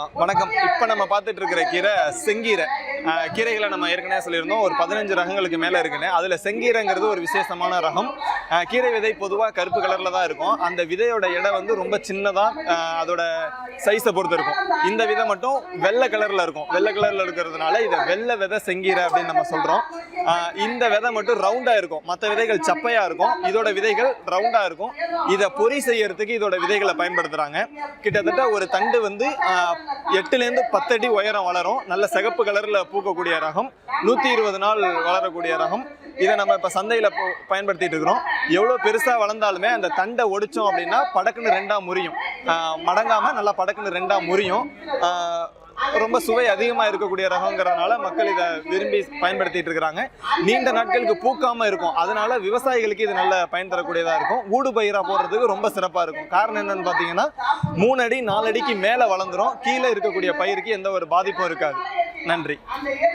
வணக்கம். இப்போ நம்ம பார்த்துட்டு இருக்கிற கீரை செங்கீரை. கீரைகளை நம்ம ஏற்கனவே சொல்லியிருந்தோம். ஒரு பதினஞ்சு ரகங்களுக்கு மேலே இருக்குன்னு. அதில் செங்கீரைங்கிறது ஒரு விசேஷமான ரகம். கீரை விதை பொதுவாக கருப்பு கலரில் தான் இருக்கும். அந்த விதையோட இடம் வந்து ரொம்ப சின்னதாக அதோட சைஸை பொறுத்து இருக்கும். இந்த விதை மட்டும் வெள்ளை கலரில் இருக்கும். வெள்ளை கலரில் இருக்கிறதுனால இதை வெள்ளை விதை செங்கீரை அப்படின்னு நம்ம சொல்கிறோம் இந்த விதை மட்டும் ரவுண்டாக இருக்கும். மற்ற விதைகள் சப்பையாக இருக்கும். இதோட விதைகள் ரவுண்டாக இருக்கும். இதை பொறி செய்யறதுக்கு இதோட விதைகளை பயன்படுத்துகிறாங்க கிட்டத்தட்ட ஒரு தண்டு வந்து எட்டுலேருந்து பத்தடி உயரம் வளரும். நல்ல சிகப்பு கலரில் பூக்கக்கூடிய ரகம். நூற்றி இருபது நாள் வளரக்கூடிய ரகம். இதை நம்ம இப்போ சந்தையில் பயன்படுத்திட்டு இருக்கிறோம். எவ்வளோ பெருசாக வளர்ந்தாலுமே அந்த தண்டை ஒடிச்சோம் அப்படின்னா படக்குன்னு ரெண்டாக முறியும். மடங்காமல் நல்லா படக்குன்னு ரெண்டாக முறியும். ரொம்ப சுவை அதிகமாக இருக்கக்கூடிய ரகங்கிறதுனால மக்கள் இதை விரும்பி பயன்படுத்திட்டு இருக்கிறாங்க நீண்ட நாட்களுக்கு பூக்காமல் இருக்கும். அதனால விவசாயிகளுக்கு இது நல்ல பயன் தரக்கூடியதாக இருக்கும். ஊடு பயிராக போடுறதுக்கு ரொம்ப சிறப்பாக இருக்கும். காரணம் என்னன்னு பார்த்தீங்கன்னா மூணு அடி நாலு அடிக்கு மேலே வளர்ந்துரும். கீழே இருக்கக்கூடிய பயிருக்கு எந்த ஒரு பாதிப்பும் இருக்காது. நன்றி.